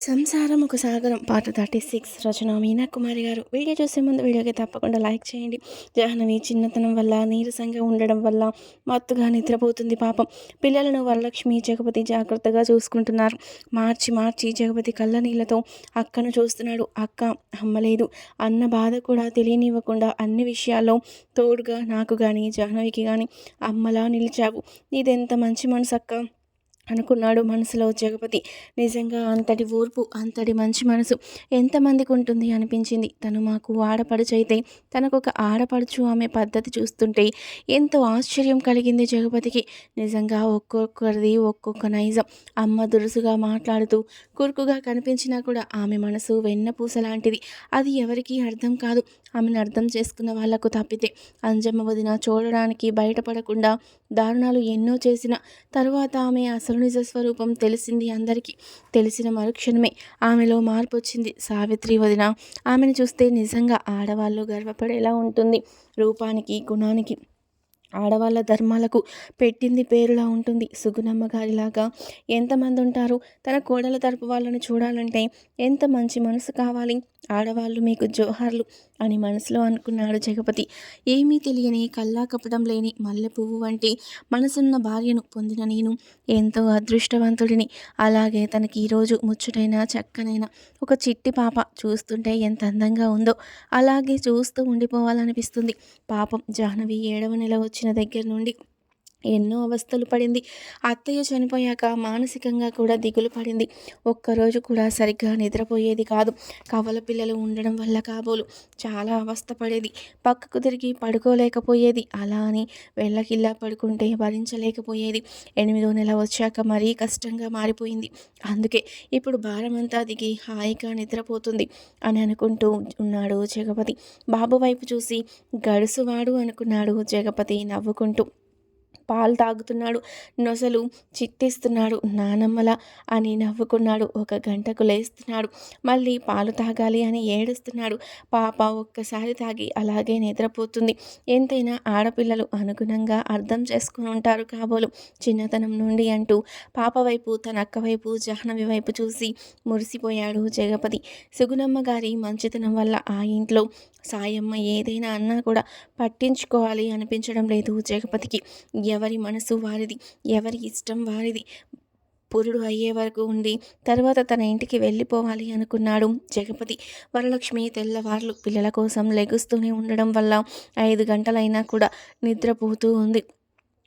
సంసారం ఒక సాగరం. పాట థర్టీ సిక్స్ రచన మీనా కుమారి గారు. వీడియో చూసే ముందు వీడియోకి తప్పకుండా లైక్ చేయండి. జాహ్నవి చిన్నతనం వల్ల నీరసంగా ఉండడం వల్ల మత్తుగా నిద్రపోతుంది పాపం. పిల్లలను వరలక్ష్మి జగపతి జాగ్రత్తగా చూసుకుంటున్నారు. మార్చి మార్చి జగపతి కళ్ళ నీళ్ళతో అక్కను చూస్తున్నాడు. అక్క అమ్మలేదు అన్న బాధ కూడా తెలియనివ్వకుండా అన్ని విషయాల్లో తోడుగా నాకు కానీ జాహ్నవికి కానీ అమ్మలా నిలిచావు. నీదెంత మంచి మనసు అక్క అనుకున్నాడు మనసులో జగపతి. నిజంగా అంతటి ఓర్పు అంతటి మంచి మనసు ఎంతమందికి ఉంటుంది అనిపించింది. తను మాకు ఆడపడుచైతే తనకొక ఆడపడుచు ఆమె పద్ధతి చూస్తుంటే ఎంతో ఆశ్చర్యం కలిగింది జగపతికి. నిజంగా ఒక్కొక్కరిది ఒక్కొక్క నైజం. అమ్మ దురుసుగా మాట్లాడుతూ కురుకుగా కనిపించినా కూడా ఆమె మనసు వెన్నపూస లాంటిది. అది ఎవరికీ అర్థం కాదు. ఆమెను అర్థం చేసుకున్న వాళ్ళకు తప్పితే అంజమ్మ వదిన చూడడానికి బయటపడకుండా దారుణాలు ఎన్నో చేసిన తరువాత ఆమె అసలు నిజ స్వరూపం తెలిసింది అందరికీ. తెలిసిన మరుక్షణమే ఆమెలో మార్పు వచ్చింది సావిత్రి వదిన ఆమెను చూస్తే నిజంగా ఆడవాళ్ళు గర్వపడేలా ఉంటుంది. రూపానికి గుణానికి ఆడవాళ్ళ ధర్మాలకు పెట్టింది పేరులా ఉంటుంది. సుగుణమ్మ గారిలాగా ఎంతమంది ఉంటారు? తన కోడల తరపు వాళ్ళని చూడాలంటే ఎంత మంచి మనసు కావాలి? ఆడవాళ్ళు మీకు జోహార్లు అని మనసులో అనుకున్నాడు జగపతి. ఏమీ తెలియని కల్లా కపటం లేని మల్లె పువ్వు వంటి మనసున్న భార్యను పొందిన నేను ఎంతో అదృష్టవంతుడిని. అలాగే తనకి ఈరోజు ముచ్చటైన చక్కనైన ఒక చిట్టి పాప చూస్తుంటే ఎంత అందంగా ఉందో అలాగే చూస్తూ ఉండిపోవాలనిపిస్తుంది. పాపం జాహ్నవి ఏడవ నెల వచ్చిన దగ్గర నుండి ఎన్నో అవస్థలు పడింది. అత్తయ్య చనిపోయాక మానసికంగా కూడా దిగులు పడింది. ఒక్కరోజు కూడా సరిగ్గా నిద్రపోయేది కాదు. కవల పిల్లలు ఉండడం వల్ల కాబోలు చాలా అవస్థ పడేది. పక్కకు తిరిగి పడుకోలేకపోయేది. అలా అని వెళ్ళకిల్లా పడుకుంటే భరించలేకపోయేది. ఎనిమిదో నెల వచ్చాక మరీ కష్టంగా మారిపోయింది. అందుకే ఇప్పుడు భారమంతా దిగి హాయిగా నిద్రపోతుంది అని అనుకుంటూ ఉన్నాడు జగపతి. బాబు వైపు చూసి గడుసువాడు అనుకున్నాడు జగపతి నవ్వుకుంటూ. పాలు తాగుతున్నాడు నొసలు చిట్టిస్తున్నాడు నానమ్మల అని నవ్వుకున్నాడు ఒక గంటకు లేస్తున్నాడు. మళ్ళీ పాలు తాగాలి అని ఏడుస్తున్నాడు. పాప ఒక్కసారి తాగి అలాగే నిద్రపోతుంది. ఎంతైనా ఆడపిల్లలు అనుగుణంగా అర్థం చేసుకుని ఉంటారు కాబోలు. చిన్నతనం నుండి అంటూ పాప వైపు తన అక్క వైపు జాహ్నవి వైపు చూసి మురిసిపోయాడు జగపతి. సుగుణమ్మ గారి మంచితనం వల్ల ఆ ఇంట్లో సాయమ్మ ఏదైనా అన్నా కూడా పట్టించుకోవాలి అనిపించడం లేదు జగపతికి. ఎవరి మనసు వారిది ఎవరి ఇష్టం వారిది. పురుడు అయ్యే వరకు ఉండి తర్వాత తన ఇంటికి వెళ్ళిపోవాలి అనుకున్నాడు జగపతి. వరలక్ష్మి తెల్లవార్లు పిల్లల కోసం లెగుస్తూనే ఉండడం వల్ల ఐదు గంటలైనా కూడా నిద్రపోతూ ఉంది.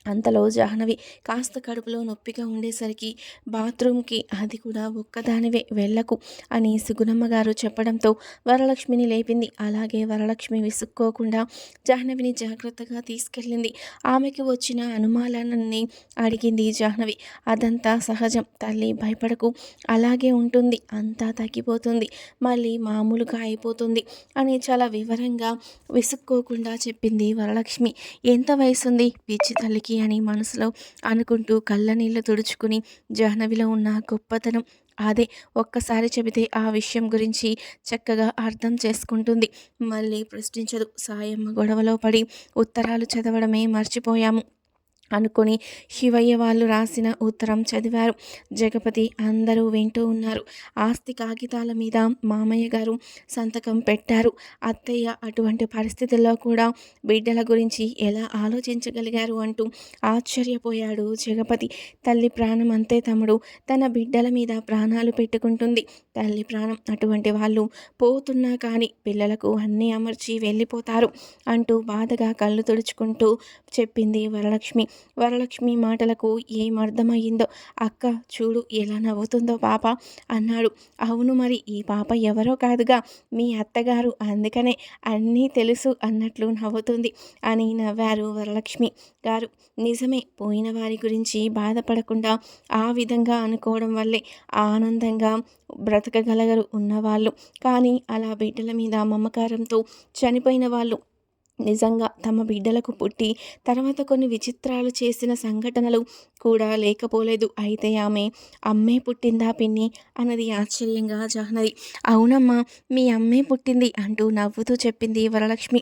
అంతలో జాహ్నవి కాస్త కడుపులో నొప్పిగా ఉండేసరికి బాత్రూమ్కి అది కూడా ఒక్కదానివే వెళ్ళకు అని సుగుణమ్మ గారు చెప్పడంతో వరలక్ష్మిని లేపింది. అలాగే వరలక్ష్మి విసుక్కోకుండా జాహ్నవిని జాగ్రత్తగా తీసుకెళ్ళింది. ఆమెకి వచ్చిన అనుమానాన్ని అడిగింది జాహ్నవి. అదంతా సహజం. తల్లి భయపడకు. అలాగే ఉంటుంది. అంతా తగ్గిపోతుంది. మళ్ళీ మామూలుగా అయిపోతుంది అని చాలా వివరంగా విసుక్కోకుండా చెప్పింది వరలక్ష్మి. ఎంత వయసుంది? పిచ్చి తల్లికి అని మనసులో అనుకుంటూ కళ్ళ నీళ్ళు తుడుచుకుని జాహ్నవిలో ఉన్న గొప్పతనం అదే ఒక్కసారి చెబితే ఆ విషయం గురించి చక్కగా అర్థం చేసుకుంటుంది. మళ్ళీ ప్రశ్నించదు. సాయమ్మ గొడవలో పడి ఉత్తరాలు చదవడమే మర్చిపోయాము. అనుకుని శివయ్య వాళ్ళు రాసిన ఉత్తరం చదివారు. జగపతి అందరూ వింటూ ఉన్నారు. ఆస్తి కాగితాల మీద మామయ్య గారు సంతకం పెట్టారు. అత్తయ్య అటువంటి పరిస్థితుల్లో కూడా బిడ్డల గురించి ఎలా ఆలోచించగలిగారు అంటూ ఆశ్చర్యపోయాడు జగపతి. తల్లి ప్రాణం అంతే తమ్ముడు. తన బిడ్డల మీద ప్రాణాలు పెట్టుకుంటుంది. తల్లి ప్రాణం అటువంటి వాళ్ళు పోతున్నా కానీ పిల్లలకు అన్నీ అమర్చి వెళ్ళిపోతారు అంటూ బాధగా కళ్ళు తుడుచుకుంటూ చెప్పింది వరలక్ష్మి. వరలక్ష్మి మాటలకు ఏం అర్థమయ్యిందో అక్క చూడు ఎలా నవ్వుతుందో పాప అన్నాడు. అవును మరి ఈ పాప ఎవరో కాదుగా మీ అత్తగారు అందుకనే అన్నీ తెలుసు అన్నట్లు నవ్వుతుంది అని నవ్వారు వరలక్ష్మి గారు. నిజమే పోయిన వారి గురించి బాధపడకుండా ఆ విధంగా అనుకోవడం వల్లే ఆనందంగా బ్రతకగలగరు ఉన్నవాళ్ళు. కానీ అలా బిడ్డల మీద మమకారంతో చనిపోయిన వాళ్ళు నిజంగా తమ బిడ్డలకు పుట్టి తర్వాత కొన్ని విచిత్రాలు చేసిన సంఘటనలు కూడా లేకపోలేదు. అయితే ఆమె అమ్మే పుట్టిందా పిన్ని? అన్నది ఆశ్చర్యంగా జాహ్నది అవునమ్మా మీ అమ్మే పుట్టింది అంటూ నవ్వుతూ చెప్పింది వరలక్ష్మి.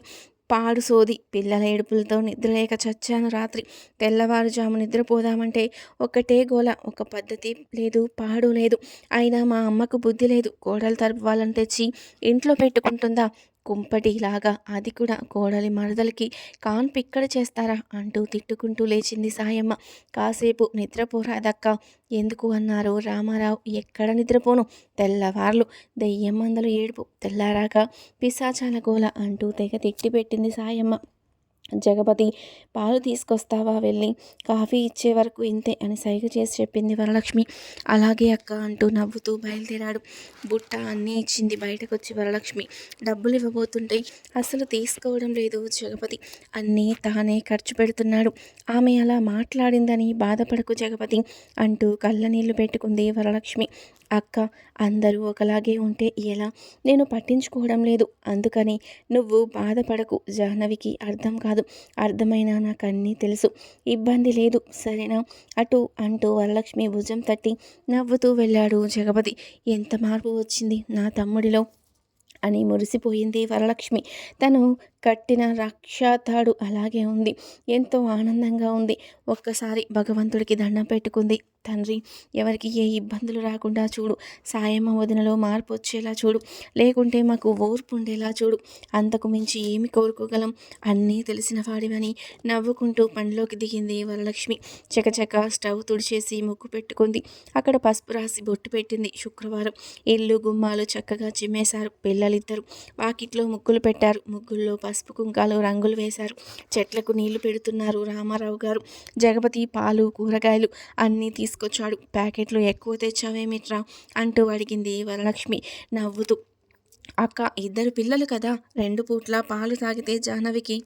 పాడు సోది పిల్లల ఏడుపులతో నిద్రలేక చచ్చాను రాత్రి. తెల్లవారుజాము నిద్రపోదామంటే ఒకటే గోల ఒక పద్ధతి లేదు పాడు లేదు. అయినా మా అమ్మకు బుద్ధి లేదు. కోడలు తరపు వాళ్ళని తెచ్చి ఇంట్లో పెట్టుకుంటుందా? కుంపటిలాగా అది కూడా కోడలి మరదలకి కాన్ పిక్కడ చేస్తారా? అంటూ తిట్టుకుంటూ లేచింది సాయమ్మ. కాసేపు నిద్రపోరాదక్క. ఎందుకు అన్నారు రామారావు. ఎక్కడ నిద్రపోను? తెల్లవార్లు. దెయ్యం మందలు ఏడుపు. తెల్లారాక పిశాచాల గోల అంటూ తెగ తిట్టి పెట్టింది సాయమ్మ. జగపతి పాలు తీసుకొస్తావా వెళ్ళి? కాఫీ ఇచ్చే వరకు ఇంతే అని సైగ చేసి చెప్పింది వరలక్ష్మి. అలాగే అక్క అంటూ నవ్వుతూ బయలుదేరాడు. బుట్ట అన్నీ ఇచ్చింది బయటకు వచ్చి వరలక్ష్మి. డబ్బులు ఇవ్వబోతుంటే అసలు తీసుకోవడం లేదు జగపతి. అన్నీ తానే ఖర్చు పెడుతున్నాడు. ఆమె అలా మాట్లాడిందని బాధపడకు జగపతి అంటూ కళ్ళ నీళ్ళు పెట్టుకుంది వరలక్ష్మి. అక్క అందరూ ఒకలాగే ఉంటే ఎలా? నేను పట్టించుకోవడం లేదు. అందుకని నువ్వు బాధపడకు. జాహ్నవికి అర్థం కాదు. అర్థమైనా నాకు అన్నీ తెలుసు. ఇబ్బంది లేదు. సరేనా? అటు అంటూ వరలక్ష్మి భుజం తట్టి నవ్వుతూ వెళ్ళాడు జగపతి. ఎంత మార్పు వచ్చింది నా తమ్ముడిలో? అని మురిసిపోయింది వరలక్ష్మి. తను కట్టిన రక్షాతాడు అలాగే ఉంది. ఎంతో ఆనందంగా ఉంది. ఒక్కసారి భగవంతుడికి దండం పెట్టుకుంది. తండ్రి ఎవరికి ఏ ఇబ్బందులు రాకుండా చూడు. సాయమ్మ వదినలో మార్పు వచ్చేలా చూడు. లేకుంటే మాకు ఓర్పు ఉండేలా చూడు. అంతకు మించి ఏమి కోరుకోగలం? అన్నీ తెలిసిన వాడివని నవ్వుకుంటూ పనిలోకి దిగింది వరలక్ష్మి. చకచక స్టవ్ తుడిచేసి ముక్కు పెట్టుకుంది. అక్కడ పసుపు రాసి బొట్టు పెట్టింది. శుక్రవారం ఇల్లు గుమ్మాలు చక్కగా చిమ్మేశారు. పిల్లలిద్దరు వాకిట్లో ముగ్గులు పెట్టారు. ముగ్గుల్లో పసుపు కుంకాలు రంగులు వేశారు. చెట్లకు నీళ్ళు పెడుతున్నారు రామారావు గారు. జగపతి పాలు కూరగాయలు అన్నీ తీసుకు తీసుకొచ్చాడు. ప్యాకెట్లు ఎక్కువ తెచ్చావేమిట్రా అంటూ అడిగింది వరలక్ష్మి. నవ్వుతూ అక్క ఇద్దరు పిల్లలు కదా రెండు పూట్ల పాలు తాగితే జాహ్నవికి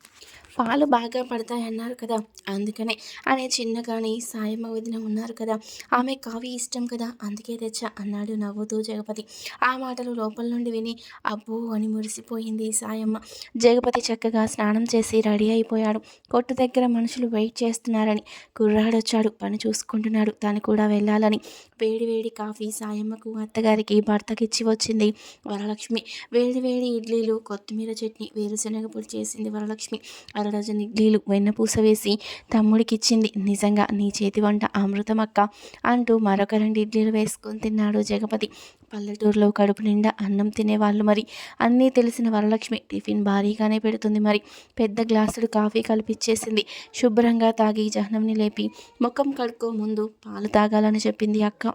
పాలు బాగా పడతాయన్నారు కదా. అందుకనే అనే చిన్నగాని సాయమ్మ వదిన ఉన్నారు కదా. ఆమె కావి ఇష్టం కదా అందుకే తెచ్చా అన్నాడు నవ్వుతూ జగపతి. ఆ మాటలు లోపల నుండి విని అబ్బో అని మురిసిపోయింది సాయమ్మ. జగపతి చక్కగా స్నానం చేసి రెడీ అయిపోయాడు. కొట్టు దగ్గర మనుషులు వెయిట్ చేస్తున్నారని కుర్రాడొచ్చాడు పని చూసుకుంటున్నాడు. తను కూడా వెళ్ళాలని. వేడి వేడి కాఫీ సాయమ్మకు అత్తగారికి భర్తకిచ్చి వచ్చింది వరలక్ష్మి. వేడి వేడి ఇడ్లీలు కొత్తిమీర చట్నీ వేరుశనగ పొడి చేసింది వరలక్ష్మి. అర డజన్ ఇడ్లీలు వెన్నపూస వేసి తమ్ముడికి ఇచ్చింది. నిజంగా నీ చేతి వంట అమృతం అక్క అంటూ మరొక రెండు ఇడ్లీలు వేసుకొని తిన్నాడు జగపతి. పల్లెటూరులో కడుపు నిండా అన్నం తినేవాళ్ళు మరి. అన్నీ తెలిసిన వరలక్ష్మి టిఫిన్ భారీగానే పెడుతుంది మరి. పెద్ద గ్లాసుడు కాఫీ కలిపిచ్చేసింది. శుభ్రంగా తాగి జహ్నంని లేపి ముఖం కడుక్కో ముందు పాలు తాగాలని చెప్పింది అక్క.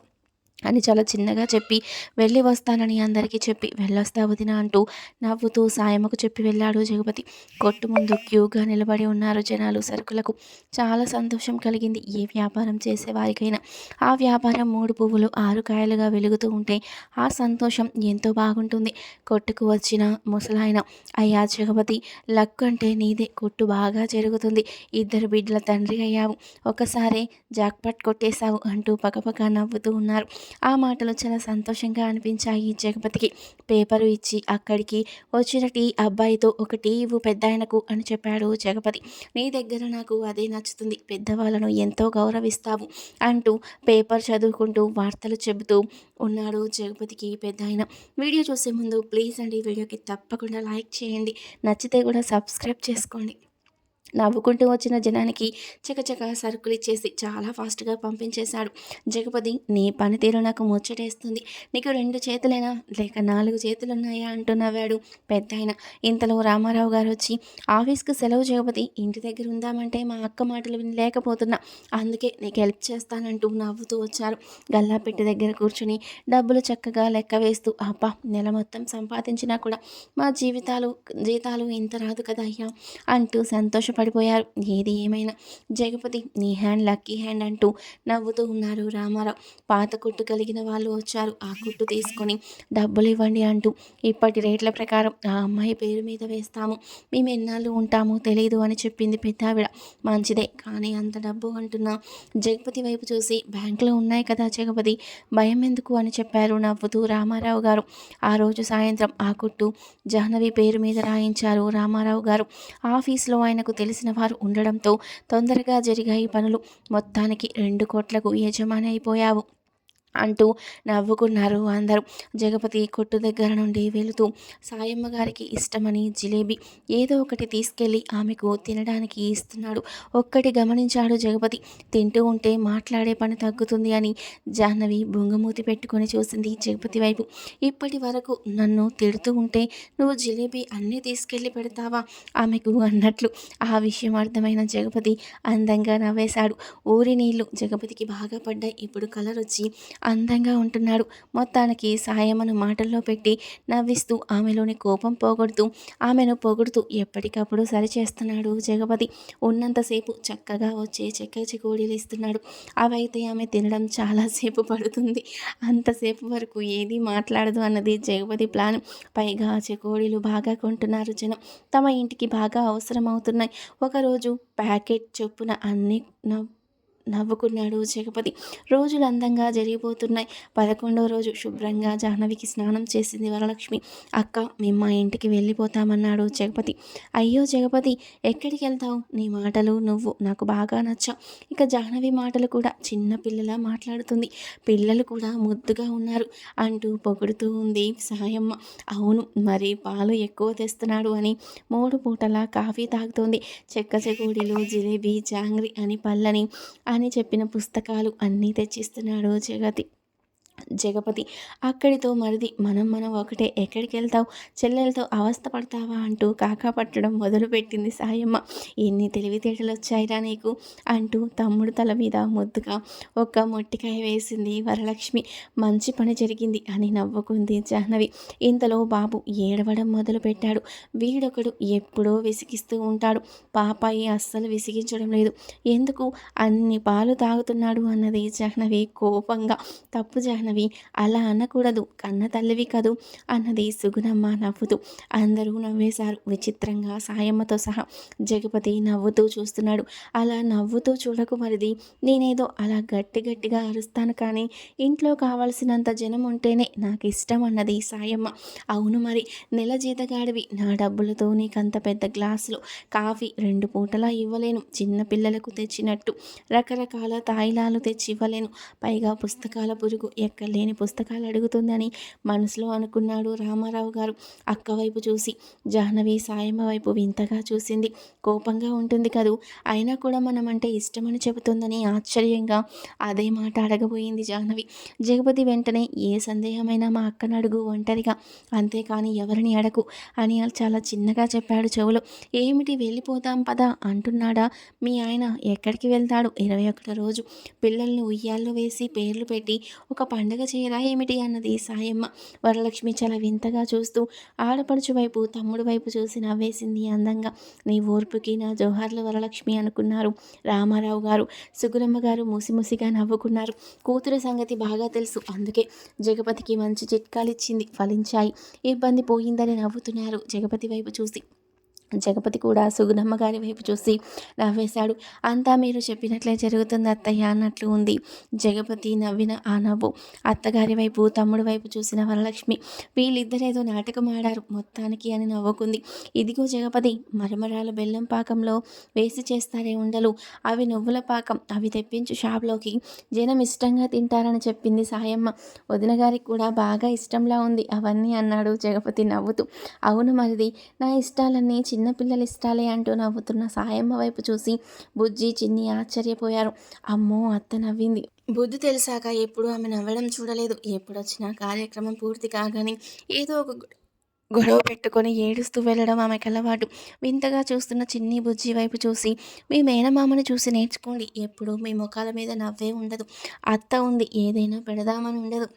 అని చాలా చిన్నగా చెప్పి వెళ్ళి వస్తానని అందరికీ చెప్పి వెళ్ళొస్తా వదిన అంటూ నవ్వుతూ సాయమ్మకు చెప్పి వెళ్ళాడు జగపతి. కొట్టు ముందు క్యూగా నిలబడి ఉన్నారు జనాలు సరుకులకు. చాలా సంతోషం కలిగింది. ఏ వ్యాపారం చేసేవారికైనా ఆ వ్యాపారం మూడు పువ్వులు ఆరు కాయలుగా వెలుగుతూ ఉంటే ఆ సంతోషం ఎంతో బాగుంటుంది. కొట్టుకు వచ్చిన ముసలాయన అయ్యా జగపతి లక్ అంటే నీదే. కొట్టు బాగా జరుగుతుంది. ఇద్దరు బిడ్డల తండ్రి అయ్యావు. ఒకసారి జాక్పట్ కొట్టేశావు అంటూ పక్కపక్క నవ్వుతూ ఉన్నారు. ఆ మాటలు చాలా సంతోషంగా అనిపించాయి జగపతికి. పేపరు ఇచ్చి అక్కడికి వచ్చిన టీ అబ్బాయితో ఒక టీ ఇవ్వు పెద్ద ఆయనకు అని చెప్పాడు జగపతి. నీ దగ్గర నాకు అదే నచ్చుతుంది. పెద్దవాళ్ళను ఎంతో గౌరవిస్తావు అంటూ పేపర్ చదువుకుంటూ వార్తలు చెబుతూ ఉన్నాడు జగపతికి పెద్ద ఆయన వీడియో చూసే ముందు ప్లీజ్ అండి వీడియోకి తప్పకుండా లైక్ చేయండి. నచ్చితే కూడా సబ్స్క్రైబ్ చేసుకోండి. నవ్వుకుంటూ వచ్చిన జనానికి చకచక సరుకులు ఇచ్చేసి చాలా ఫాస్ట్గా పంపించేశాడు. జగపతి నీ పనితీరు నాకు ముచ్చటేస్తుంది. నీకు రెండు చేతులైనా? లేక నాలుగు చేతులు ఉన్నాయా అంటూ నవ్వాడు పెద్ద ఆయన. ఇంతలో రామారావు గారు వచ్చి ఆఫీస్కి సెలవు జగపతి. ఇంటి దగ్గర ఉందామంటే మా అక్క మాటలు వినలేకపోతున్నా. అందుకే నీకు హెల్ప్ చేస్తానంటూ నవ్వుతూ వచ్చారు. గల్లాపెట్టి దగ్గర కూర్చుని డబ్బులు చక్కగా లెక్క వేస్తూ అబ్బా! నెల మొత్తం సంపాదించినా కూడా మా జీవితాలు జీతాలు ఇంత రాదు కదా అయ్యా అంటూ సంతోషం పడిపోయారు. ఏది ఏమైనా. జగపతి నీ హ్యాండ్ లక్కీ హ్యాండ్ అంటూ నవ్వుతూ ఉన్నారు రామారావు. పాత కుట్టు కలిగిన వాళ్ళు వచ్చారు. ఆ కుట్టు తీసుకొని డబ్బులు ఇవ్వండి అంటూ ఇప్పటి రేట్ల ప్రకారం ఆ అమ్మాయి పేరు మీద వేస్తాము. మేము ఎన్నాళ్ళు ఉంటామో తెలియదు అని చెప్పింది పెద్దావిడ. మంచిదే కానీ అంత డబ్బు అంటున్నా జగపతి వైపు చూసి బ్యాంకులో ఉన్నాయి కదా జగపతి భయం ఎందుకు అని చెప్పారు నవ్వుతూ రామారావు గారు. ఆ రోజు సాయంత్రం ఆ కుట్టు జాహ్నవి పేరు మీద రాయించారు రామారావు గారు. ఆఫీస్లో ఆయనకు తెలిసిన వారు ఉండడంతో తొందరగా జరిగాయి పనులు. మొత్తానికి రెండు కోట్లకు యజమాని అయిపోయావు. అంటూ నవ్వుకున్నారు అందరూ. జగపతి కొట్టు దగ్గర నుండి వెళుతూ సాయమ్మ గారికి ఇష్టమని జిలేబీ ఏదో ఒకటి తీసుకెళ్ళి ఆమెకు తినడానికి ఇస్తున్నాడు. ఒక్కటి గమనించాడు జగపతి. తింటూ ఉంటే మాట్లాడే పని తగ్గుతుంది అని జాహ్నవి బొంగమూతి పెట్టుకొని చూసింది జగపతి వైపు. ఇప్పటి వరకు నన్ను తిడుతూ ఉంటే నువ్వు జిలేబీ అన్నీ తీసుకెళ్ళి పెడతావా? ఆమెకు అన్నట్లు. ఆ విషయం అర్థమైన జగపతి అందంగా నవ్వేశాడు. ఊరి నీళ్ళు జగపతికి బాగా పడ్డాయి. ఇప్పుడు కలర్ వచ్చి అందంగా ఉంటున్నాడు. మొత్తానికి సాయమను మాటల్లో పెట్టి నవ్విస్తూ ఆమెలోని కోపం పోగొడుతూ ఆమెను పొగుడుతూ ఎప్పటికప్పుడు సరిచేస్తున్నాడు జగపతి. ఉన్నంతసేపు చక్కగా వచ్చే చెక్క చికోడీలు ఇస్తున్నాడు. అవైతే ఆమె తినడం చాలాసేపు పడుతుంది. అంతసేపు వరకు ఏది మాట్లాడదు అన్నది జగపతి ప్లాన్. పైగా చెకోడీలు బాగా కొంటున్నారు జనం. తమ ఇంటికి బాగా అవసరం అవుతున్నాయి ఒకరోజు ప్యాకెట్ చొప్పున అన్ని నవ్వుకున్నాడు జగపతి. రోజులు అందంగా జరిగిపోతున్నాయి. పదకొండో రోజు శుభ్రంగా జాహ్నవికి స్నానం చేసింది వరలక్ష్మి. అక్క మేము మా ఇంటికి వెళ్ళిపోతామన్నాడు జగపతి. అయ్యో జగపతి ఎక్కడికి వెళ్తావు? నీ మాటలు నువ్వు నాకు బాగా నచ్చావు ఇక జాహ్నవి మాటలు కూడా చిన్న పిల్లలా మాట్లాడుతుంది. పిల్లలు కూడా ముద్దుగా ఉన్నారు అంటూ పొగుడుతూ ఉంది సాయమ్మ. అవును మరి పాలు ఎక్కువ తెస్తున్నాడు అని మూడు పూటలా కాఫీ తాగుతోంది. చెక్క జిలేబీ జాంగ్రీ అని పళ్ళని అని చెప్పిన పుస్తకాలు అన్నీ తెచ్చిస్తున్నాడు జగతి. జగపతి అక్కడితో మరిది మనం మనం ఒకటే ఎక్కడికి వెళ్తావు చెల్లెలతో అవస్థ పడతావా? అంటూ కాకా పట్టడం మొదలుపెట్టింది. సాయమ్మ ఎన్ని తెలివితేటలు వచ్చాయిరా నీకు? అంటూ తమ్ముడు తల మీద ముద్దుగా ఒక్క మొట్టికాయ వేసింది. వరలక్ష్మి మంచి పని జరిగింది అని నవ్వుకుంది జాహ్నవి. ఇంతలో బాబు ఏడవడం మొదలుపెట్టాడు. వీడొకడు ఎప్పుడో విసిగిస్తూ ఉంటాడు. పాపాయి అస్సలు విసిగించడం లేదు. ఎందుకు? అన్ని పాలు తాగుతున్నాడు అన్నది జాహ్నవి కోపంగా. తప్పు జాహ్నవి జాహ్నవి అలా అనకూడదు. కన్న తల్లివి కదూ అన్నది సుగుణమ్మ నవ్వుతూ అందరూ నవ్వేశారు. విచిత్రంగా సాయమ్మతో సహా జగపతి నవ్వుతూ చూస్తున్నాడు. అలా నవ్వుతూ చూడకు మరిది. నేనేదో అలా గట్టి గట్టిగా అరుస్తాను కానీ ఇంట్లో కావలసినంత జనం ఉంటేనే నాకు ఇష్టం అన్నది సాయమ్మ. అవును మరి నెల జీతగాడివి. నా డబ్బులతో నీకంత పెద్ద గ్లాసులు కాఫీ రెండు పూటలా ఇవ్వలేను. చిన్న పిల్లలకు తెచ్చినట్టు రకరకాల తాయిలాలు తెచ్చి ఇవ్వలేను పైగా పుస్తకాల పురుగు లెక్కలేని లేని పుస్తకాలు అడుగుతుందని మనసులో అనుకున్నాడు రామారావు గారు. అక్క వైపు చూసి జాహ్నవి సాయమ్మ వైపు వింతగా చూసింది. కోపంగా ఉంటుంది కదూ? అయినా కూడా మనం అంటే ఇష్టమని చెబుతుందని ఆశ్చర్యంగా అదే మాట అడగబోయింది జాహ్నవి. జగపతి వెంటనే ఏ సందేహమైనా మా అక్కను అడుగు ఒంటరిగా అంతేకాని ఎవరిని అడగు అని చాలా చిన్నగా చెప్పాడు చెవులో. ఏమిటి వెళ్ళిపోతాం పదా అంటున్నాడా? మీ ఆయన ఎక్కడికి వెళ్తాడు? ఇరవై ఒకటో రోజు. పిల్లల్ని ఉయ్యాల్లో వేసి పేర్లు పెట్టి ఒక పండుగ పండగ చేయరా ఏమిటి అన్నది సాయమ్మ వరలక్ష్మి చాలా వింతగా చూస్తూ ఆడపడుచు వైపు తమ్ముడు వైపు చూసి నవ్వేసింది అందంగా. నీ ఓర్పుకి నా జోహార్లు వరలక్ష్మి అనుకున్నారు. రామారావు గారు సుగురమ్మ గారు ముసిముసిగా నవ్వుకున్నారు. కూతురు సంగతి బాగా తెలుసు. అందుకే జగపతికి మంచి చిట్కాలు ఇచ్చింది ఫలించాయి. ఇబ్బంది పోయిందని నవ్వుతున్నారు జగపతి వైపు చూసి. జగపతి కూడా సుగుణమ్మ గారి వైపు చూసి నవ్వేశాడు. అంతా మీరు చెప్పినట్లే జరుగుతుంది అత్తయ్య అన్నట్లు ఉంది. జగపతి నవ్విన ఆ నవ్వు అత్తగారి వైపు తమ్ముడు వైపు చూసిన వరలక్ష్మి వీళ్ళిద్దరేదో నాటకం ఆడారు మొత్తానికి అని నవ్వుకుంది. ఇదిగో జగపతి మరమరాల బెల్లం పాకంలో వేసి చేస్తారే ఉండలు. అవి నువ్వుల పాకం అవి తెప్పించు షాప్లోకి. జనం ఇష్టంగా తింటారని చెప్పింది సాయమ్మ. వదిన గారికి కూడా బాగా ఇష్టంలా ఉంది అవన్నీ అన్నాడు జగపతి నవ్వుతూ. అవును మరిది నా ఇష్టాలన్నీ చిన్నపిల్లలు ఇష్టాలే అంటూ నవ్వుతున్న సాయమ్మ వైపు చూసి బుజ్జి చిన్ని ఆశ్చర్యపోయారు. అమ్మో అత్త నవ్వింది. బుద్ధి తెలిసాక ఎప్పుడు ఆమె నవ్వడం చూడలేదు. ఎప్పుడొచ్చినా కార్యక్రమం పూర్తి కాగానే ఏదో ఒక గొడవ పెట్టుకొని ఏడుస్తూ వెళ్ళడం ఆమెకు అలవాటు వింతగా చూస్తున్న చిన్ని బుజ్జి వైపు చూసి మీ మేనమామని చూసి నేర్చుకోండి. ఎప్పుడు మీ ముఖాల మీద నవ్వే ఉండదు. అత్త ఉంది. ఏదైనా పెడదామని ఉండదు.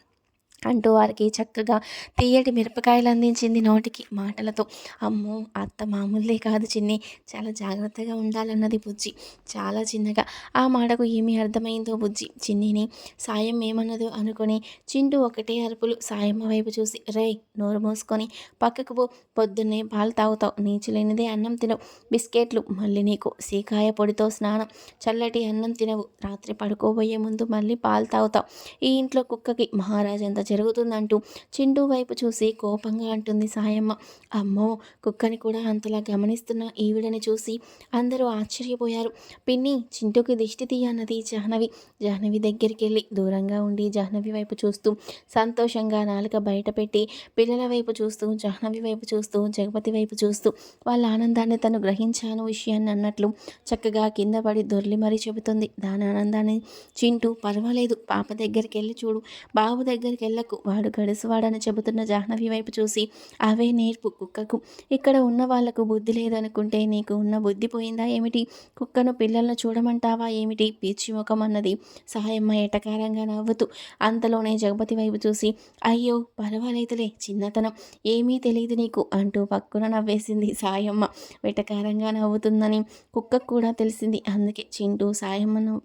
అంటూ వారికి చక్కగా తీయటి మిరపకాయలు అందించింది నోటికి మాటలతో. అమ్మో అత్త మామూలే కాదు చిన్ని. చాలా జాగ్రత్తగా ఉండాలన్నది బుజ్జి. చాలా చిన్నగా. ఆ మాటకు ఏమి అర్థమైందో బుజ్జి. చిన్నిని సాయం ఏమన్నదో అనుకుని చింటూ ఒకటే అరుపులు సాయమ్మ వైపు చూసి రే నోరు మూసుకొని పక్కకు పో. పొద్దున్నే పాలు తాగుతావు. నీచు లేనిదే అన్నం తినవు. బిస్కెట్లు మళ్ళీ నీకు. సీకాయ పొడితో స్నానం. చల్లటి అన్నం తినవు. రాత్రి పడుకోబోయే ముందు మళ్ళీ పాలు తాగుతావు. ఈ ఇంట్లో కుక్కకి మహారాజంత జరుగుతుందంటూ చింటూ వైపు చూసి కోపంగా అంటుంది సాయమ్మ. అమ్మో కుక్కని కూడా అంతలా గమనిస్తున్న ఈవిడని చూసి అందరూ ఆశ్చర్యపోయారు. పిన్ని చింటూకి దిష్టి తీయన్నది జాహ్నవి. జాహ్నవి దగ్గరికి వెళ్ళి దూరంగా ఉండి జాహ్నవి వైపు చూస్తూ సంతోషంగా నాలుక బయట పెట్టి పిల్లల వైపు చూస్తూ జాహ్నవి వైపు చూస్తూ జగపతి వైపు చూస్తూ వాళ్ళ ఆనందాన్ని తను గ్రహించాను విషయాన్ని అన్నట్లు చక్కగా కింద పడి దొర్లి మరీ చెబుతుంది. దాని ఆనందాన్ని చింటూ పర్వాలేదు పాప దగ్గరికి వెళ్ళి చూడు. బాబు దగ్గరికి వెళ్ళకు వాడు గడుసువాడని చెబుతున్న జాహ్నవి వైపు చూసి అవే నేర్పు కుక్కకు. ఇక్కడ ఉన్న వాళ్ళకు బుద్ధి లేదనుకుంటే నీకు ఉన్న బుద్ధి పోయిందా ఏమిటి? కుక్కను పిల్లలను చూడమంటావా ఏమిటి? పీచి ముఖం అన్నది సహాయమ్మ ఎటకారంగా నవ్వుతూ అంతలోనే జగపతి వైపు చూసి అయ్యో పర్వాలేదులే చిన్నతనం. ఏమీ తెలియదు నీకు అంటూ పక్కున నవ్వేసింది సాయమ్మ. వెటకారంగా నవ్వుతుందని కుక్కకు కూడా తెలిసింది. అందుకే చింటూ సాయమ్మను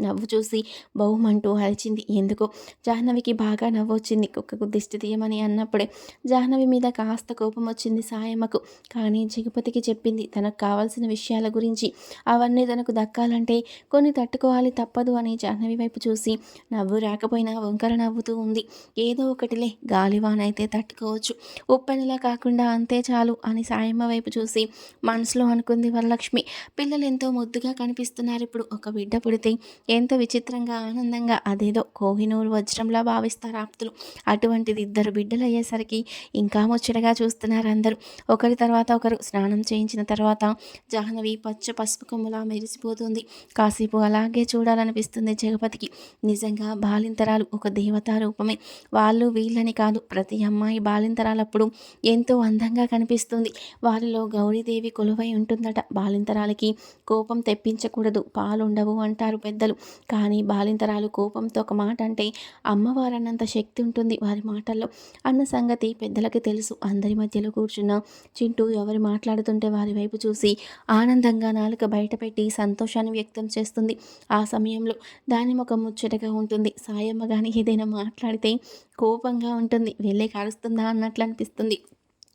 నవ్వు చూసి బహుమంటూ అరిచింది. ఎందుకో? జాహ్నవికి బాగా నవ్వు వచ్చింది కుక్కకు దిష్టి తీయమని అన్నప్పుడే జాహ్నవి మీద కాస్త కోపం వచ్చింది సాయమ్మకు. కానీ జగపతికి చెప్పింది తనకు కావాల్సిన విషయాల గురించి. అవన్నీ తనకు దక్కాలంటే కొన్ని తట్టుకోవాలి తప్పదు అని జాహ్నవి వైపు చూసి నవ్వు రాకపోయినా వంకర నవ్వుతూ ఉంది. ఏదో ఒకటిలే గాలివానైతే తట్టుకోవచ్చు. ఉప్పెనలా కాకుండా అంతే చాలు అని సాయమ్మ వైపు చూసి మనసులో అనుకుంది వరలక్ష్మి. పిల్లలు ఎంతో ముద్దుగా కనిపిస్తున్నారు ఇప్పుడు. ఒక బిడ్డ పుడితే ఎంత విచిత్రంగా ఆనందంగా అదేదో కోహినూరు వజ్రంలా భావిస్తారు ఆప్తులు. అటువంటిది ఇద్దరు బిడ్డలు అయ్యేసరికి ఇంకా ముచ్చటగా చూస్తున్నారు అందరూ. ఒకరి తర్వాత ఒకరు స్నానం చేయించిన తర్వాత జాహ్నవి పచ్చ పసుపు కొమ్మలా మెరిసిపోతుంది. కాసేపు అలాగే చూడాలనిపిస్తుంది జగపతికి. నిజంగా బాలింతరాలు ఒక దేవతా రూపమే. వాళ్ళు వీళ్ళని కాదు ప్రతి అమ్మాయి బాలింతరాలప్పుడు ఎంతో అందంగా కనిపిస్తుంది. వారిలో గౌరీదేవి కొలువై ఉంటుందట. బాలింతరాలకి కోపం తెప్పించకూడదు. పాలుండవు అంటారు పెద్దలు. కానీ బాలింతరాలు కోపంతో ఒక మాట అంటే అమ్మవారన్నంత శక్తి ఉంటుంది వారి మాటల్లో. అన్న సంగతి పెద్దలకి తెలుసు. అందరి మధ్యలో కూర్చున్న చింటూ ఎవరు మాట్లాడుతుంటే వారి వైపు చూసి ఆనందంగా నాలుక బయటపెట్టి సంతోషాన్ని వ్యక్తం చేస్తుంది. ఆ సమయంలో దాని ముఖం ముచ్చటగా ఉంటుంది. సాయమ్మ కానీ ఏదైనా మాట్లాడితే కోపంగా ఉంటుంది. వెళ్ళే కారుస్తుందా అన్నట్లు అనిపిస్తుంది.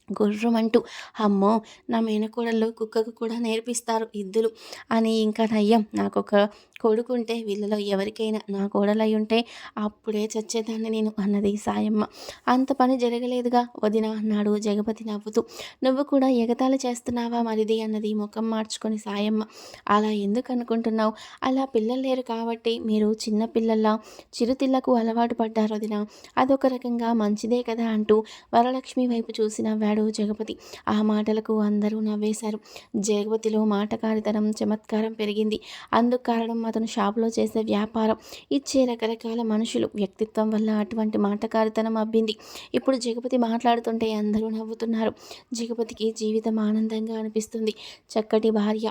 గుర్రమంటూ అమ్మో నా మేనకోడళ్ళు కుక్కకు కూడా నేర్పిస్తారు ఇద్దులు అని ఇంకా నయ్యం నాకు ఒక కొడుకుంటే వీళ్ళలో ఎవరికైనా నా కోడలై ఉంటే అప్పుడే చచ్చేదాన్ని నేను అన్నది సాయమ్మ. అంత పని జరగలేదుగా వదిన అన్నాడు జగపతి నవ్వుతూ. నువ్వు కూడా ఎగతాళి చేస్తున్నావా మరిది అన్నది ముఖం మార్చుకొని సాయమ్మ. అలా ఎందుకు అనుకుంటున్నావు? అలా పిల్లలు లేరు కాబట్టి మీరు చిన్న పిల్లల్లా చిరుతిళ్ళకు అలవాటు పడ్డారు వదిన. అదొక రకంగా మంచిదే కదా అంటూ వరలక్ష్మి వైపు చూసి నవ్వాడు జగపతి. ఆ మాటలకు అందరూ నవ్వేశారు. జగపతిలో మాటకారితనం చమత్కారం పెరిగింది. అందుకు కారణం అతను షాపులో చేసే వ్యాపారం. ఇచ్చే రకరకాల మనుషులు. వ్యక్తిత్వం వల్ల అటువంటి మాటకారితనం అబ్బింది. ఇప్పుడు జగపతి మాట్లాడుతుంటే అందరూ నవ్వుతున్నారు. జగపతికి జీవితం ఆనందంగా అనిపిస్తుంది. చక్కటి భార్య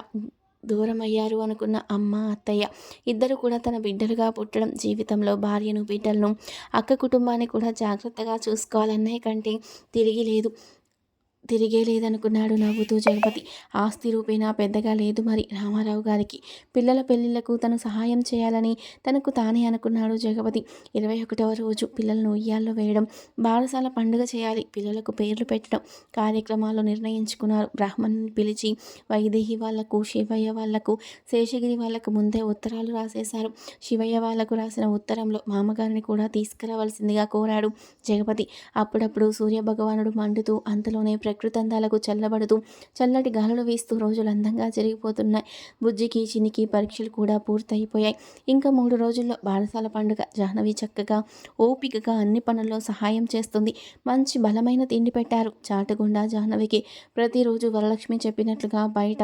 దూరమయ్యారు అనుకున్న అమ్మ అత్తయ్య. ఇద్దరు కూడా తన బిడ్డలుగా పుట్టడం జీవితంలో భార్యను బిడ్డలను అక్క కుటుంబాన్ని కూడా జాగ్రత్తగా చూసుకోవాలనే కంటే తిరిగి లేదు. తిరిగే లేదనుకున్నాడు నవ్వుతూ జగపతి. ఆస్తి రూపేణా పెద్దగా లేదు మరి రామారావు గారికి. పిల్లల పెళ్ళిళ్ళకు తను సహాయం చేయాలని తనకు తానే అనుకున్నాడు జగపతి. ఇరవై ఒకటవ రోజు పిల్లలను ఉయ్యాల్లో వేయడం బారసాల పండుగ చేయాలి పిల్లలకు పేర్లు పెట్టడం కార్యక్రమాలు నిర్ణయించుకున్నారు. బ్రాహ్మణ్ పిలిచి వైదేహి వాళ్ళకు శివయ్య వాళ్ళకు శేషగిరి వాళ్ళకు ముందే ఉత్తరాలు రాసేశారు. శివయ్య వాళ్ళకు రాసిన ఉత్తరంలో మామగారిని కూడా తీసుకురావాల్సిందిగా కోరాడు జగపతి. అప్పుడప్పుడు సూర్యభగవానుడు మండుతూ అంతలోనే ప్ర అందాలకు చల్లబడుతూ చల్లటి గాలులు వీస్తూ రోజులు అందంగా జరిగిపోతున్నాయి. బుజ్జికి చినికి పరీక్షలు కూడా పూర్తయిపోయాయి. ఇంకా మూడు రోజుల్లో బారసాల పండుగ జాహ్నవి చక్కగా ఓపికగా అన్ని పనుల్లో సహాయం చేస్తుంది. మంచి బలమైన తిండి పెట్టారు. చాటగుండా జాహ్నవికి ప్రతిరోజు వరలక్ష్మి చెప్పినట్లుగా బయట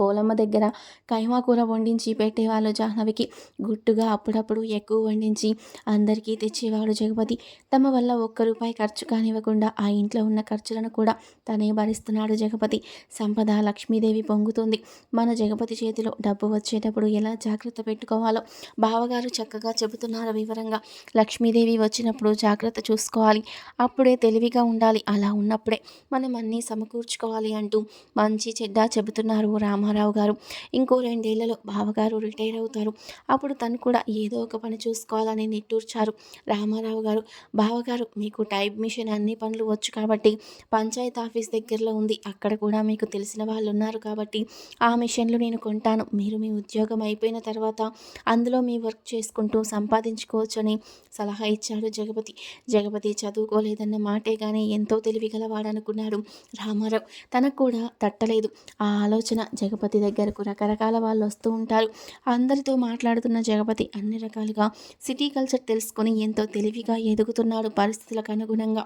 పోలమ్మ దగ్గర కైమా కూర వండించి పెట్టేవాళ్ళు జాహ్నవికి. గుట్టుగా అప్పుడప్పుడు ఎక్కువ వండించి అందరికీ తెచ్చేవాడు జగపతి. తమ వల్ల ఒక్క రూపాయి ఖర్చు కానివ్వకుండా ఆ ఇంట్లో ఉన్న ఖర్చులను కూడా తనే భరిస్తున్నాడు జగపతి. సంపద లక్ష్మీదేవి పొంగుతుంది. మన జగపతి చేతిలో డబ్బు వచ్చేటప్పుడు ఎలా జాగ్రత్త పెట్టుకోవాలో బావగారు చక్కగా చెబుతున్నారు వివరంగా. లక్ష్మీదేవి వచ్చినప్పుడు జాగ్రత్త చూసుకోవాలి. అప్పుడే తెలివిగా ఉండాలి. అలా ఉన్నప్పుడే మనం అన్నీ సమకూర్చుకోవాలి అంటూ మంచి చెడ్డ చెబుతున్నారు రామ రామారావు గారు. ఇంకో రెండేళ్ళలో బావగారు రిటైర్ అవుతారు. అప్పుడు తను కూడా ఏదో ఒక పని చూసుకోవాలని నిట్టూర్చారు. రామారావు గారు బావగారు మీకు టైప్ మిషన్ అన్ని పనులు వచ్చు కాబట్టి పంచాయత్ ఆఫీస్ దగ్గరలో ఉంది. అక్కడ కూడా మీకు తెలిసిన వాళ్ళు ఉన్నారు కాబట్టి ఆ మిషన్లు నేను కొంటాను. మీరు మీ ఉద్యోగం అయిపోయిన తర్వాత అందులో మీ వర్క్ చేసుకుంటూ సంపాదించుకోవచ్చని సలహా ఇచ్చాడు జగపతి. జగపతి చదువుకోలేదన్న మాటే కానీ ఎంతో తెలివిగలవాడనుకున్నాడు రామారావు. తనకు కూడా తట్టలేదు. ఆ ఆలోచన జగపతి దగ్గరకు రకరకాల వాళ్ళు వస్తూ ఉంటారు. అందరితో మాట్లాడుతున్న జగపతి అన్ని రకాలుగా సిటీ కల్చర్ తెలుసుకొని ఎంతో తెలివిగా ఎదుగుతున్నాడు పరిస్థితులకు అనుగుణంగా.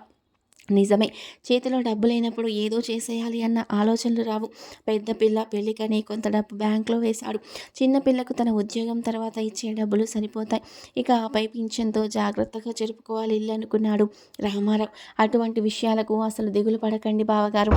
నిజమే చేతిలో డబ్బు లేనప్పుడు ఏదో చేసేయాలి అన్న ఆలోచనలు రావు. పెద్ద పిల్ల పెళ్ళికని కొంత డబ్బు బ్యాంక్లో వేశాడు. చిన్న పిల్లకు తన ఉద్యోగం తర్వాత ఇచ్చే డబ్బులు సరిపోతాయి. ఇక ఆపై పింఛన్తో జాగ్రత్తగా జరుపుకోవాలి ఇల్లు అనుకున్నాడు రామారావు. అటువంటి విషయాలకు అసలు దిగులు పడకండి బావగారు.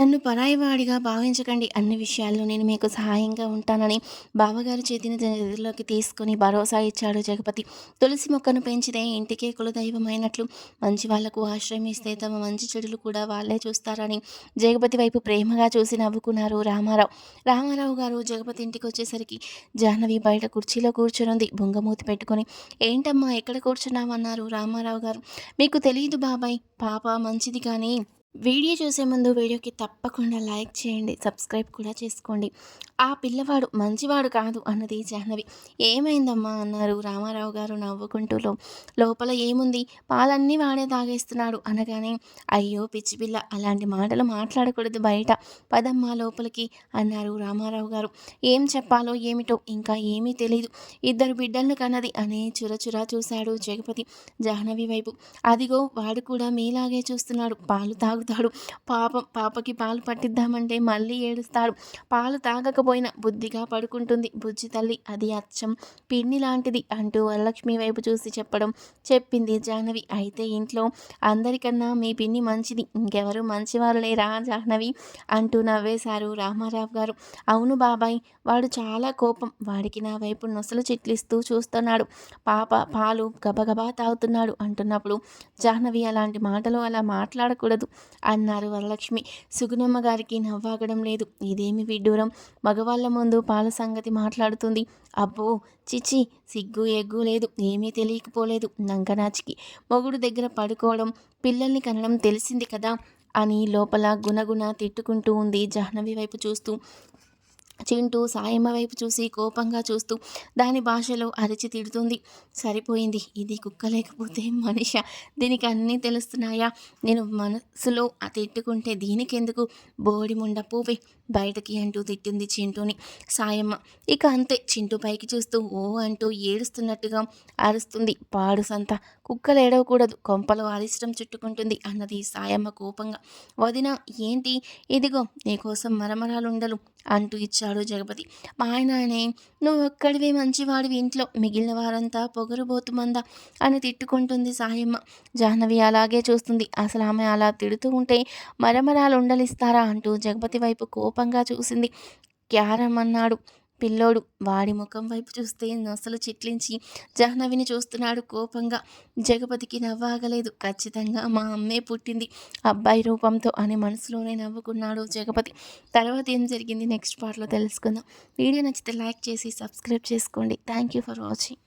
నన్ను పరాయివాడిగా భావించకండి అన్ని విషయాల్లో నేను మీకు సహాయంగా ఉంటానని బావగారు చేతిని చేతిలోకి తీసుకుని భరోసా ఇచ్చాడు జగపతి. తులసి మొక్కను పెంచితే ఇంటికే కులదైవమైనట్లు మంచి వాళ్ళకు ఆశ్రయం ఇస్తే తమ మంచి చెడులు కూడా వాళ్ళే చూస్తారని జగపతి వైపు ప్రేమగా చూసి నవ్వుకున్నారు రామారావు. రామారావు గారు జగపతి ఇంటికి వచ్చేసరికి జాహ్నవి బయట కుర్చీలో కూర్చునుంది. బుంగమూతి పెట్టుకొని ఏంటమ్మా ఎక్కడ కూర్చున్నామన్నారు రామారావు గారు. మీకు తెలియదు బాబాయ్ పాప మంచిది కానీ వీడియో చూసే ముందు వీడియోకి తప్పకుండా లైక్ చేయండి సబ్స్క్రైబ్ కూడా చేసుకోండి. ఆ పిల్లవాడు మంచివాడు కాదు అన్నది జాహ్నవి. ఏమైందమ్మా అన్నారు రామారావు గారు నవ్వుకుంటూ. లోపల ఏముంది? పాలన్నీ వాడే తాగేస్తున్నాడు అనగానే అయ్యో పిచ్చి పిల్ల అలాంటి మాటలు మాట్లాడకూడదు బయట. పదమ్మా లోపలికి అన్నారు రామారావు గారు. ఏం చెప్పాలో ఏమిటో ఇంకా ఏమీ తెలియదు ఇద్దరు బిడ్డలను కన్నది అనే చురచురా చూశాడు జగపతి జాహ్నవి వైపు. అదిగో వాడు కూడా మీలాగే చూస్తున్నాడు. పాలు తాగు తాగుతాడు. పాపం పాపకి పాలు పట్టిద్దామంటే మళ్ళీ ఏడుస్తాడు. పాలు తాగకపోయినా బుద్ధిగా పడుకుంటుంది. బుజ్జి తల్లి అది అచ్చం. పిన్ని లాంటిది అంటూ వరలక్ష్మి వైపు చూసి చెప్పడం చెప్పింది జాహ్నవి. అయితే ఇంట్లో అందరికన్నా మీ పిన్ని మంచిది. ఇంకెవరు మంచివారు లేరా జాహ్నవి అంటూ నవ్వేశారు రామారావు గారు. అవును బాబాయ్ వాడు చాలా కోపం. వాడికి నా వైపు నొసలు చిట్లిస్తూ చూస్తున్నాడు. పాప పాలు గబగబా తాగుతున్నాడు అంటున్నప్పుడు జాహ్నవి అలాంటి మాటలు అలా మాట్లాడకూడదు. అన్నారు వరలక్ష్మి. సుగుణమ్మ గారికి నవ్వాగడం లేదు. ఇదేమి విడ్డూరం? మగవాళ్ళ ముందు పాల సంగతి మాట్లాడుతుంది. అబ్బో చిచి సిగ్గు ఎగ్గు లేదు. ఏమీ తెలియకపోలేదు నంకనాచికి మొగుడు దగ్గర పడుకోవడం పిల్లల్ని కనడం తెలిసింది కదా అని లోపల గుణగుణ తిట్టుకుంటూ ఉంది జాహ్నవి వైపు చూస్తూ. చింటూ సాయమ్మ వైపు చూసి కోపంగా చూస్తూ దాని భాషలో అరిచి తిడుతుంది. సరిపోయింది. ఇది కుక్క లేకపోతే మనిష. దీనికి అన్నీ తెలుస్తున్నాయా? నేను మనసులో తిట్టుకుంటే దీనికెందుకు? బోడి ముండ పువ్వే. బయటకి అంటూ తిట్టింది చింటూని. సాయమ్మ ఇక అంతే. చింటూ పైకి చూస్తూ ఓ అంటూ ఏడుస్తున్నట్టుగా అరుస్తుంది. పాడు సంత. కుక్కలు ఏడవకూడదు. కొంపలు అరిష్టం చుట్టుకుంటుంది అన్నది సాయమ్మ కోపంగా. వదిన ఏంటి? ఇదిగో నీకోసం మరమరాలుండలు అంటూ ఇచ్చాడు జగపతి. మా ఆయననే నువ్వు ఒక్కడివే మంచివాడివి ఇంట్లో మిగిలిన వారంతా పొగరుబోతుమందా అని తిట్టుకుంటుంది సాయమ్మ. జాహ్నవి అలాగే చూస్తుంది. అసలు ఆమె అలా తిడుతూ ఉంటే మరమరాలు ఉండలిస్తారా? అంటూ జగపతి వైపు కోపంగా చూసింది. క్యారమన్నాడు పిల్లోడు వాడి ముఖం వైపు చూస్తే నొసలు చిట్లించి జాహ్నవిని చూస్తున్నాడు కోపంగా. జగపతికి నవ్వాగలేదు. ఖచ్చితంగా మా అమ్మే పుట్టింది. అబ్బాయి రూపంతో అని మనసులోనే నవ్వుకున్నాడు జగపతి. తర్వాత ఏం జరిగింది? నెక్స్ట్ పార్ట్లో తెలుసుకుందాం. వీడియో నచ్చితే లైక్ చేసి సబ్స్క్రైబ్ చేసుకోండి. Thank you for watching.